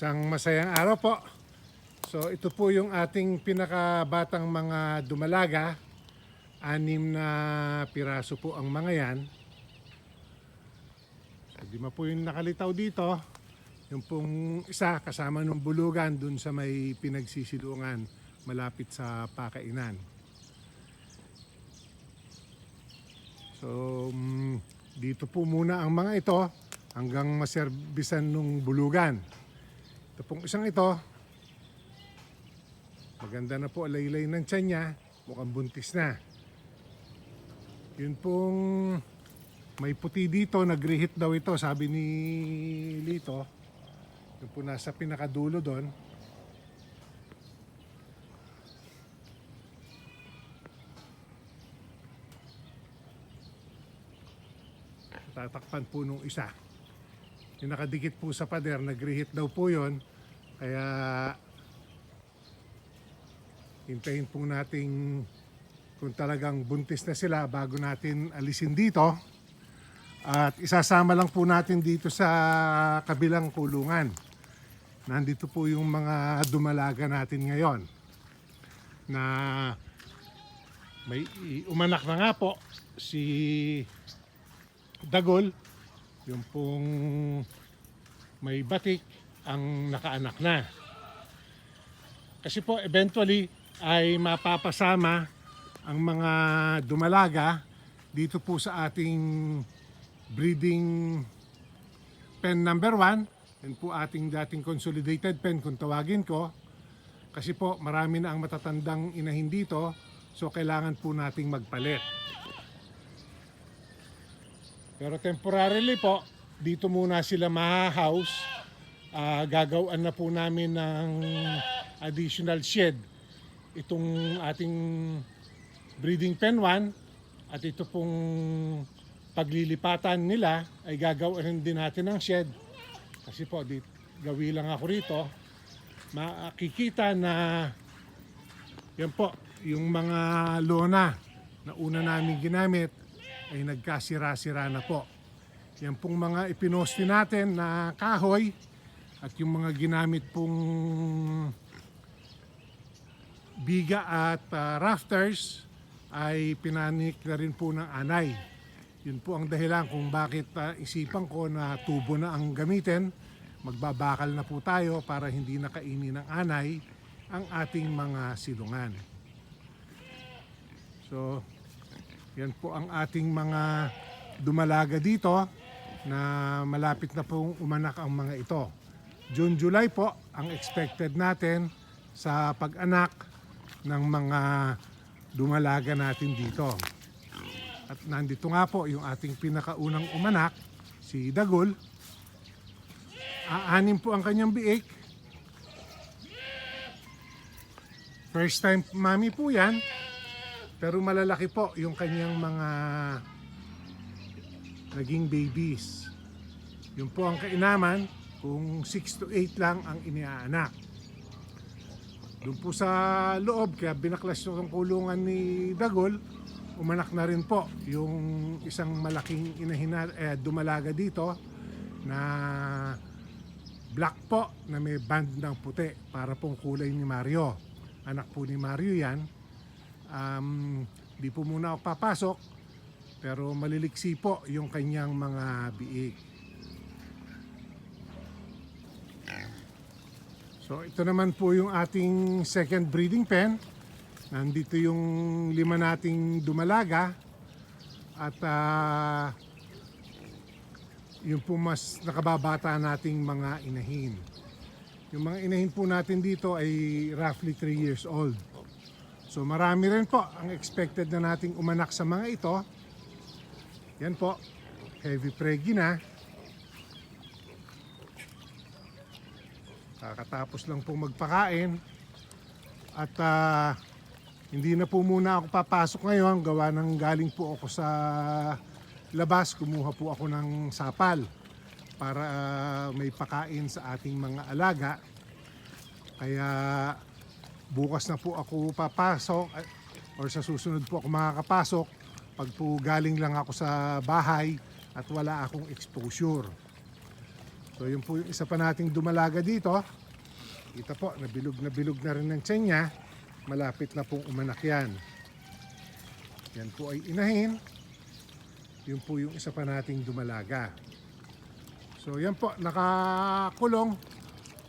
Isang masayang araw po. So ito po yung ating pinakabatang mga dumalaga. Anim na piraso po ang mga yan. So, di ma po yung nakalitaw dito. Yung pong isa kasama ng bulugan dun sa may pinagsisilungan malapit sa pakainan. So mm, dito po muna ang mga ito hanggang maserbisan nung bulugan. Ito pong isang ito, maganda na po alaylay ng tiyan niya, mukhang buntis na. Yun pong may puti dito, nag-reheat daw ito, sabi ni Lito. Yun po nasa pinakadulo doon. Tatakpan po nung isa. Yung nakadikit po sa pader, nag-reheat daw po yon. Kaya hintayin po nating kung talagang buntis na sila bago natin alisin dito. At isasama lang po natin dito sa kabilang kulungan. Nandito po yung mga dumalaga natin ngayon. Na may umanak na nga po si Dagol, yung pong may batik ang nakaanak na. Kasi po eventually ay mapapasama ang mga dumalaga dito po sa ating breeding pen number 1. Yan po ating dating consolidated pen kung tawagin ko. Kasi po marami na ang matatandang inahin dito so kailangan po nating magpalit. Pero temporarily po, dito muna sila maha-house. Ah, gagawin na po namin ng additional shed. Itong ating breeding pen 1 at ito pong paglilipatan nila ay gagawin din natin ng shed. Kasi po, di, gawi lang ako rito. Makikita na yan po, yung mga lona na una namin ginamit ay nagkasira-sira na po. Yan pong mga ipinosti natin na kahoy at yung mga ginamit pong biga at ah, rafters ay pinanik na rin po ng anay. Yun po ang dahilan kung bakit ah, isipan ko na tubo na ang gamitin. Magbabakal na po tayo para hindi nakainin ng anay ang ating mga silungan. So, yan po ang ating mga dumalaga dito na malapit na pong umanak ang mga ito. June, July po ang expected natin sa pag-anak ng mga dumalaga natin dito. At nandito nga po yung ating pinakaunang umanak, si Dagol. Aanim po ang kanyang biik. First time mami po yan. Pero malalaki po yung kanyang mga naging babies. Yun po ang kainaman kung 6 to 8 lang ang iniaanak. Doon po sa loob, kaya binaklas yung kulungan ni Dagol, umanak na rin po yung isang malaking inahina, eh, dumalaga dito na black po na may band ng puti para pong kulay ni Mario. Anak po ni Mario yan. Um, di po muna ako papasok pero maliliksi po yung kanyang mga biik. So ito naman po yung ating second breeding pen. Nandito yung lima nating dumalaga at ah, yung po mas nakababata nating mga inahin. Yung mga inahin po natin dito ay roughly 3 years old. So marami rin po ang expected na nating umanak sa mga ito. Yan po, heavy preggy na. Kakatapos lang po magpakain. At ah, hindi na po muna ako papasok ngayon. Gawa ng galing po ako sa labas. Kumuha po ako ng sapal para ah, may pakain sa ating mga alaga. Kaya bukas na po ako papasok eh, or sa susunod po ako makakapasok pag po galing lang ako sa bahay at wala akong exposure. So yun po yung isa pa nating dumalaga dito. Kita po, nabilog na bilog na rin ng tiyan niya. Malapit na pong umanak yan. Yan po ay inahin. Yun po yung isa pa nating dumalaga. So yan po, nakakulong.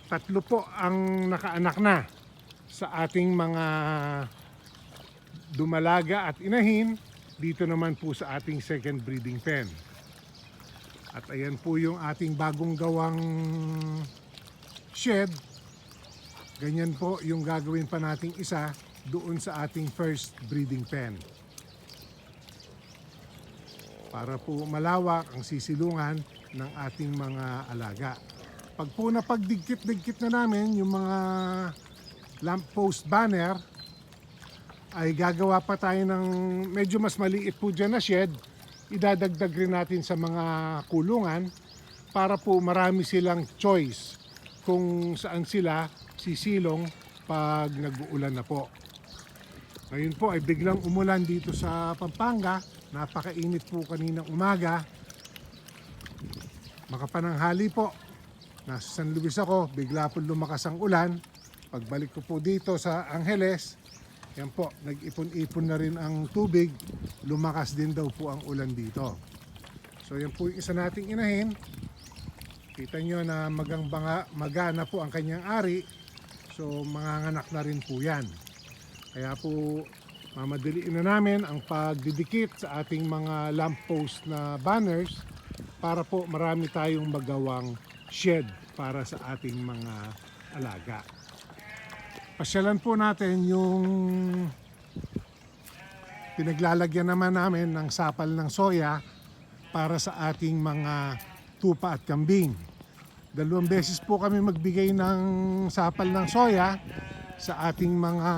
Tatlo po ang nakaanak na sa ating mga dumalaga at inahin. Dito naman po sa ating second breeding pen. At ayan po yung ating bagong gawang shed. Ganyan po yung gagawin pa nating isa doon sa ating first breeding pen. Para po malawak ang sisilungan ng ating mga alaga. Pag po napagdigkit-digkit na namin yung mga lamppost banner, ay gagawa pa tayo ng medyo mas maliit po dyan na shed. Idadagdag rin natin sa mga kulungan para po marami silang choice kung saan sila sisilong pag nag-uulan na po. Ngayon po ay biglang umulan dito sa Pampanga. Napakainit po kaninang umaga. Makapananghali po. Nasa San Luis ako, bigla po lumakas ang ulan. Pagbalik ko po dito sa Angeles, yan po, nag-ipon-ipon na rin ang tubig. Lumakas din daw po ang ulan dito. So yan po yung isa nating inahin. Kita nyo na magang banga, magana po ang kanyang ari. So manganganak na rin po yan. Kaya po mamadaliin na namin ang pagdidikit sa ating mga lamppost na banners para po marami tayong magawang shed para sa ating mga alaga. Pasyalan po natin yung pinaglalagyan naman namin ng sapal ng soya para sa ating mga tupa at kambing. Dalawang beses po kami magbigay ng sapal ng soya sa ating mga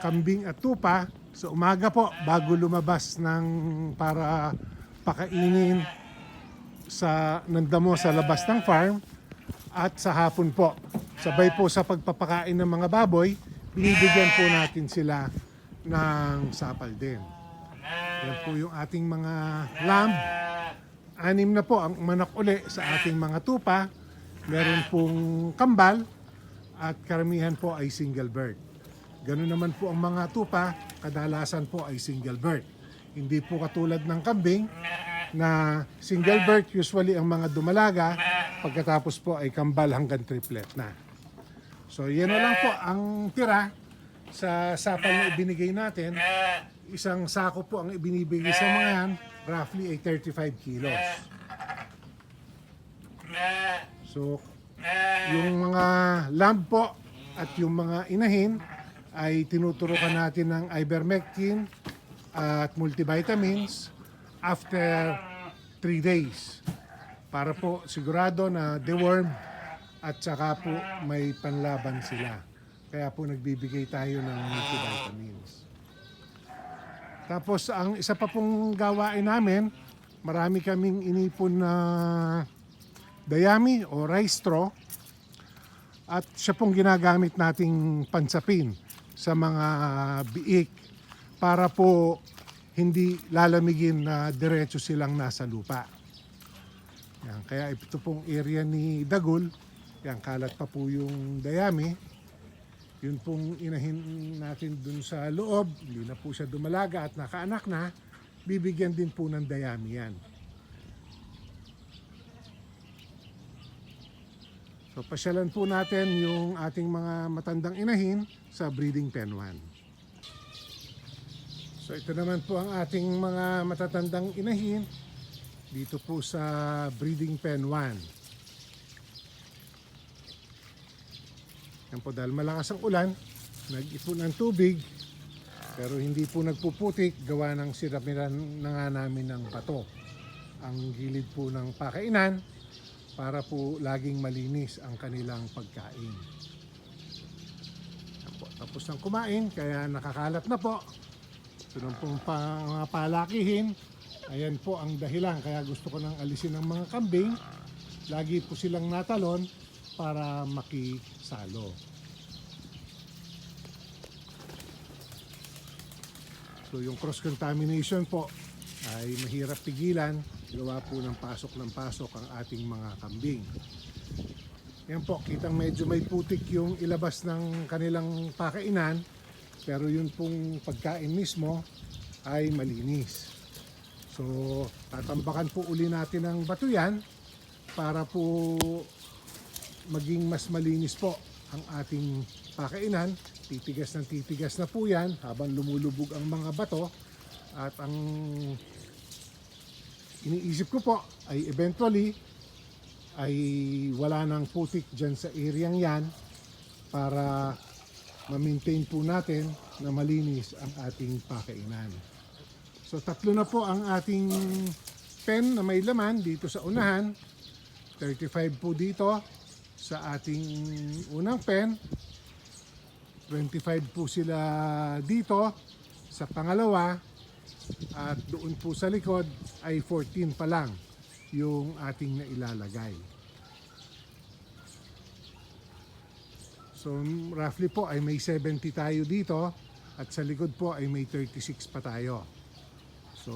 kambing at tupa sa umaga po bago lumabas ng para pakainin sa nandamo sa labas ng farm at sa hapon po. Sabay po sa pagpapakain ng mga baboy, binibigyan po natin sila ng sapal din. Yan po yung ating mga lamb. Anim na po ang manak uli sa ating mga tupa. Meron pong kambal at karamihan po ay single bird. Ganun naman po ang mga tupa, kadalasan po ay single bird. Hindi po katulad ng kambing na single bird usually ang mga dumalaga pagkatapos po ay kambal hanggang triplet na. So yan na lang po ang tira sa sapal na ibinigay natin. Isang sako po ang ibinibigay sa mga yan, roughly ay 35 kilos. So yung mga lamb po at yung mga inahin ay tinuturukan natin ng ivermectin at multivitamins after 3 days para po sigurado na deworm at saka po may panlaban sila. Kaya po nagbibigay tayo ng multivitamins. Tapos ang isa pa pong gawain namin, marami kaming inipon na dayami o rice straw at siya pong ginagamit nating pansapin sa mga biik para po hindi lalamigin na diretso silang nasa lupa. Yan, kaya ito pong area ni Dagul, yan kalat pa po yung dayami. Yun pong inahin natin dun sa loob, hindi na po siya dumalaga at nakaanak na, bibigyan din po ng dayami yan. So pasyalan po natin yung ating mga matandang inahin sa breeding pen 1. So ito naman po ang ating mga matatandang inahin dito po sa breeding pen 1. Yan po dahil malakas ang ulan, nag-ipon ng tubig, pero hindi po nagpuputik, gawa ng siramiran na nga namin ng bato. Ang gilid po ng pakainan para po laging malinis ang kanilang pagkain. Po, tapos ng kumain, kaya nakakalat na po. Ito pong pa, mga palakihin, ayan po ang dahilan. Kaya gusto ko nang alisin ng mga kambing. Lagi po silang natalon para makisalo. So yung cross-contamination po ay mahirap pigilan gawa po ng pasok ng pasok ang ating mga kambing. Yan po, kitang medyo may putik yung ilabas ng kanilang pakainan pero yun pong pagkain mismo ay malinis. So, tatambakan po uli natin ang bato yan para po maging mas malinis po ang ating pakainan. Titigas ng titigas na po yan habang lumulubog ang mga bato at ang iniisip ko po ay eventually ay wala nang putik dyan sa areang yan para ma-maintain po natin na malinis ang ating pakainan. So tatlo na po ang ating pen na may laman dito sa unahan. 35 po dito sa ating unang pen. 25 po sila dito sa pangalawa. At doon po sa likod ay 14 pa lang yung ating nailalagay. So roughly po ay may 70 tayo dito at sa likod po ay may 36 pa tayo. So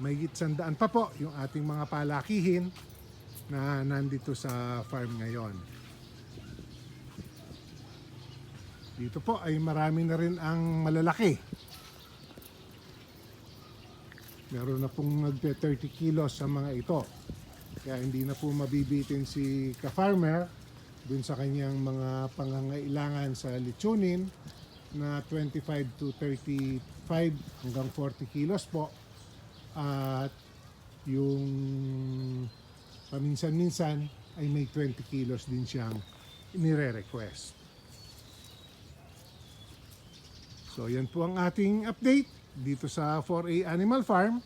may sandaan pa po yung ating mga palakihin na nandito sa farm ngayon. Dito po ay marami na rin ang malalaki. Meron na pong nagte 30 kilos sa mga ito. Kaya hindi na po mabibitin si ka-farmer dun sa kanyang mga pangangailangan sa lechonin na 25 to 35 hanggang 40 kilos po. At yung paminsan-minsan ay may 20 kilos din siyang nire-request. So yan po ang ating update dito sa 4A Animal Farm.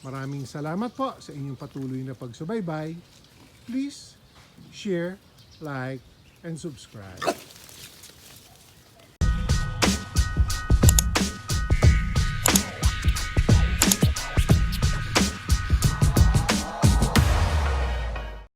Maraming salamat po sa inyong patuloy na pagsubaybay. Please share, like, and subscribe.